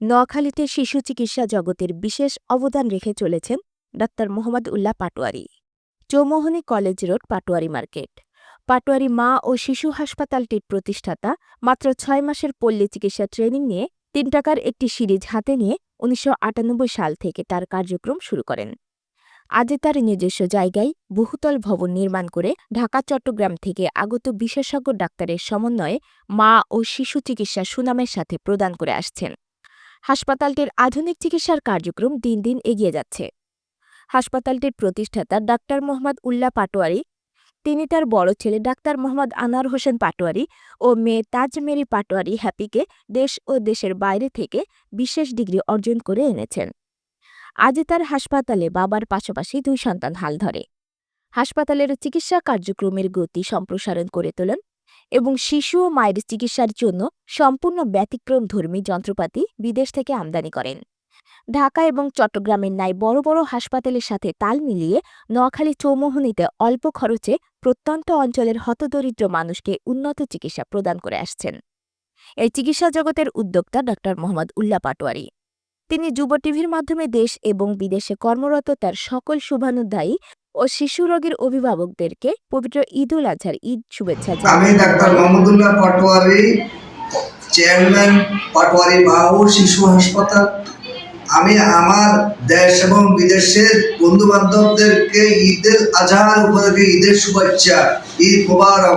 নোয়াখালীতে শিশু চিকিৎসা জগতের বিশেষ অবদান রেখে চলেছেন doctor Mohammad Ullah Patwari. Chowmuhani college road, Patwari market. Patwari মা ও শিশু হাসপাতালটির প্রতিষ্ঠাতা মাত্র ছয় মাসের পল্লী চিকিৎসা ট্রেনিং নিয়ে তিন টাকার একটি সিরিজ হাতে নিয়ে উনিশশো আটানব্বই সাল থেকে তার কার্যক্রম শুরু করেন। আজ তার নিজস্ব জায়গায় বহুতল ভবন নির্মাণ করে ঢাকা, চট্টগ্রাম থেকে আগত বিশেষজ্ঞ ডাক্তারের সমন্বয়ে মা ও শিশু চিকিৎসা সুনামের সাথে প্রদান করে আসছেন। হাসপাতালটির আধুনিক চিকিৎসার কার্যক্রম দিন দিন এগিয়ে যাচ্ছে। হাসপাতালটির প্রতিষ্ঠাতা ডাক্তার মোহাম্মদ উল্লাহ পাটোয়ারি, তিনি তার বড় ছেলে ডাক্তার মোহাম্মদ আনার হোসেন পাটোয়ারি ও মেয়ে তাজ মেরি পাটোয়ারি হ্যাপিকে দেশ ও দেশের বাইরে থেকে বিশেষ ডিগ্রি অর্জন করে এনেছেন। আজ তার হাসপাতালে বাবার পাশাপাশি দুই সন্তান হাল ধরে। হাসপাতালের চিকিৎসা কার্যক্রমের গতি সম্প্রসারণ করে তোলেন এবং শিশু ও মায়ের চিকিৎসার জন্য সম্পূর্ণ ব্যতিক্রম ধর্মী যন্ত্রপাতি বিদেশ থেকে আমদানি করেন। ঢাকা এবং চট্টগ্রামের ন্যায় বড় বড় হাসপাতালের সাথে তাল মিলিয়ে নোয়াখালী চৌমোহনীতে অল্প খরচে প্রত্যন্ত অঞ্চলের হতদরিদ্র মানুষকে উন্নত চিকিৎসা প্রদান করে আসছেন। এই চিকিৎসা জগতের উদ্যোক্তা ড মোহাম্মদ উল্লা পাটোয়ারি। তিনি যুব টিভির মাধ্যমে দেশ এবং বিদেশে কর্মরত তার সকল শুভানুদায়ী ও শিশু রোগীর অভিভাবকদেরকে পবিত্র ঈদ উল আজহার ঈদ শুভেচ্ছা আমি ডাক্তার মোহাম্মদুল্লাহ পাটোয়ারি, চেয়ারম্যান, পাটোয়ারি শিশু হাসপাতাল। আমি আমার দেশ এবং বিদেশের বন্ধু বান্ধবদেরকে ঈদের আজহার উপলক্ষে ঈদের শুভেচ্ছা, ঈদ মুবারক।